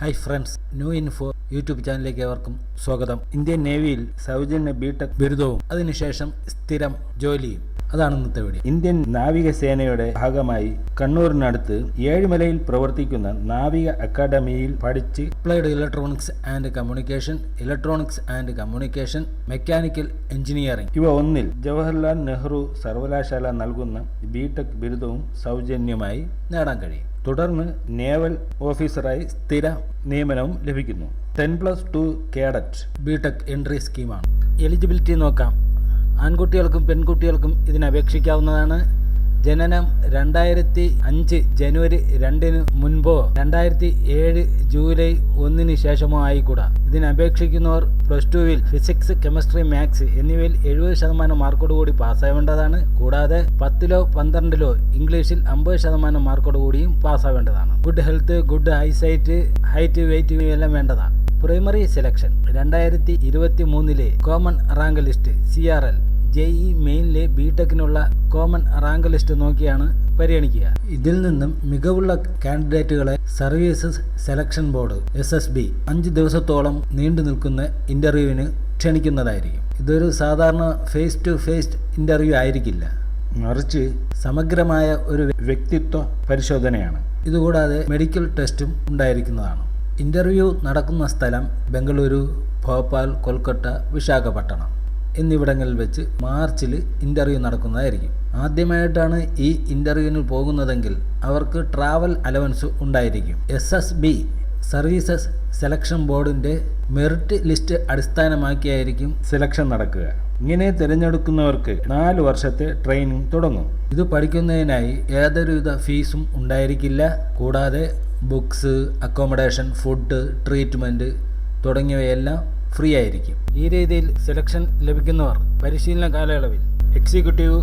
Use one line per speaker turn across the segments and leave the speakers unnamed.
Hi friends new info YouTube ചാനലിലേക്ക് ഏവർക്കും സ്വാഗതം. ഇന്ത്യൻ നേവിയിൽ സൗജന്യ ബിടെക് ബിരുദവും അതിനുശേഷം സ്ഥിരം ജോലിയും. അതാണ് ഇന്നത്തെ വീഡിയോ ഇന്ത്യൻ നാവികസേനയുടെ ഭാഗമായി കണ്ണൂരിനടുത്ത് ഏഴുമലയിൽ പ്രവർത്തിക്കുന്ന നാവിക അക്കാദമിയിൽ പഠിച്ച് applied electronics and communication electronics and communication mechanical engineering ഇവ ഒന്നിൽ ജവഹർലാൽ നെഹ്റു സർവകലാശാല നൽകുന്ന ബിടെക് ബിരുദവും സൗജന്യമായി നേടാൻ കഴിയും. തുടർന്ന് നേവൽ ഓഫീസറായി സ്ഥിര നിയമനവും ലഭിക്കുന്നു. Ten plus two cadet BTech entry സ്കീമാണ്. എലിജിബിലിറ്റി നോക്കാം. ആൺകുട്ടികൾക്കും പെൺകുട്ടികൾക്കും ഇതിന് അപേക്ഷിക്കാവുന്നതാണ് ജനനം രണ്ടായിരത്തി അഞ്ച് ജനുവരി രണ്ടിന് മുൻപോ രണ്ടായിരത്തി ഏഴ് ജൂലൈ ഒന്നിന് ശേഷമോ ആയിക്കൂടാ. ഇതിന് അപേക്ഷിക്കുന്നവർ പ്ലസ് ടുവിൽ ഫിസിക്സ് കെമിസ്ട്രി മാത്സ് എന്നിവയിൽ എഴുപത് ശതമാനം മാർക്കോട് കൂടി പാസ്സാവേണ്ടതാണ്. കൂടാതെ പത്തിലോ പന്ത്രണ്ടിലോ ഇംഗ്ലീഷിൽ അമ്പത് ശതമാനം മാർക്കോട് കൂടിയും പാസ്സാവേണ്ടതാണ്. Good health good eyesight height weight ഇവയെല്ലാം വേണ്ടതാണ് പ്രൈമറി സെലക്ഷൻ രണ്ടായിരത്തി ഇരുപത്തി മൂന്നിലെ common rank list C R L JEE മെയിനിലെ B ടെക്കിനുള്ള കോമൺ റാങ്ക് ലിസ്റ്റ് നോക്കിയാണ് പരിഗണിക്കുക. ഇതിൽ നിന്നും മികവുള്ള കാൻഡിഡേറ്റുകളെ services selection board S S B അഞ്ച് ദിവസത്തോളം നീണ്ടു നിൽക്കുന്ന ഇന്റർവ്യൂവിന് ക്ഷണിക്കുന്നതായിരിക്കും. ഇതൊരു സാധാരണ ഫേസ് ടു ഫേസ് ഇന്റർവ്യൂ ആയിരിക്കില്ല. മറിച്ച് സമഗ്രമായ ഒരു വ്യക്തിത്വ പരിശോധനയാണ്. ഇതുകൂടാതെ മെഡിക്കൽ ടെസ്റ്റും ഉണ്ടായിരിക്കുന്നതാണ്. ഇന്റർവ്യൂ നടക്കുന്ന സ്ഥലം ബംഗളൂരു ഭോപ്പാൽ കൊൽക്കത്ത വിശാഖപട്ടണം. എന്നിവിടങ്ങളിൽ വെച്ച് മാർച്ചിൽ ഇന്റർവ്യൂ നടക്കുന്നതായിരിക്കും. ആദ്യമായിട്ടാണ് ഈ ഇന്റർവ്യൂവിന് പോകുന്നതെങ്കിൽ അവർക്ക് ട്രാവൽ അലവൻസ് ഉണ്ടായിരിക്കും. S S B services selection ബോർഡിന്റെ മെറിറ്റ് ലിസ്റ്റ് അടിസ്ഥാനമാക്കിയായിരിക്കും സെലക്ഷൻ നടക്കുക. ഇങ്ങനെ തിരഞ്ഞെടുക്കുന്നവർക്ക് നാല് വർഷത്തെ ട്രെയിനിങ് തുടങ്ങും. ഇത് പഠിക്കുന്നതിനായി ഏതൊരുവിധ ഫീസും ഉണ്ടായിരിക്കില്ല. കൂടാതെ ബുക്സ് അക്കോമഡേഷൻ ഫുഡ് ട്രീറ്റ്മെന്റ് തുടങ്ങിയവയെല്ലാം ഫ്രീ ആയിരിക്കും ഈ രീതിയിൽ സെലക്ഷൻ ലഭിക്കുന്നവർ പരിശീലന കാലയളവിൽ executive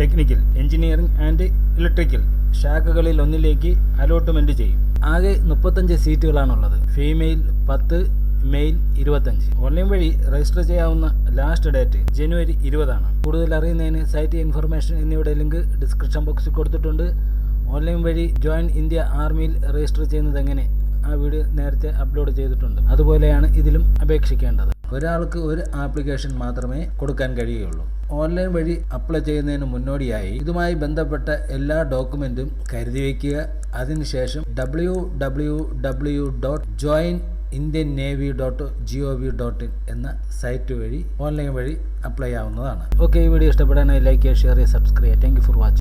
technical engineering and electrical ശാഖകളിൽ ഒന്നിലേക്ക് അലോട്ട്മെന്റ് ചെയ്യും. ആകെ മുപ്പത്തഞ്ച് സീറ്റുകളാണുള്ളത്. ഫീമെയിൽ പത്ത് മെയിൽ ഇരുപത്തഞ്ച്. ഓൺലൈൻ വഴി രജിസ്റ്റർ ചെയ്യാവുന്ന ലാസ്റ്റ് ഡേറ്റ് ജനുവരി ഇരുപതാണ്. കൂടുതൽ അറിയുന്നതിന് സൈറ്റ് ഇൻഫർമേഷൻ എന്നിവയുടെ ലിങ്ക് ഡിസ്ക്രിപ്ഷൻ ബോക്സിൽ കൊടുത്തിട്ടുണ്ട്. ഓൺലൈൻ വഴി ജോയിൻ ഇന്ത്യ ആർമിയിൽ രജിസ്റ്റർ ചെയ്യുന്നത് എങ്ങനെ? ആ വീഡിയോ നേരത്തെ അപ്ലോഡ് ചെയ്തിട്ടുണ്ട്. അതുപോലെയാണ് ഇതിലും അപേക്ഷിക്കേണ്ടത്. ഒരാൾക്ക് ഒരു ആപ്ലിക്കേഷൻ മാത്രമേ കൊടുക്കാൻ കഴിയുള്ളൂ ഓൺലൈൻ വഴി അപ്ലൈ ചെയ്യുന്നതിന് മുന്നോടിയായി ഇതുമായി ബന്ധപ്പെട്ട എല്ലാ ഡോക്യുമെന്റും കരുതി വയ്ക്കുക. അതിനുശേഷം W W W dot join Indian navy dot dot in എന്ന സൈറ്റ് വഴി ഓൺലൈൻ വഴി അപ്ലൈ ആവുന്നതാണ്. ഓക്കെ ഈ വീഡിയോ ഇഷ്ടപ്പെടാനായി ലൈക്ക് ചെയ്യുക ഷെയർ ചെയ്യുക subscribe thank you for watching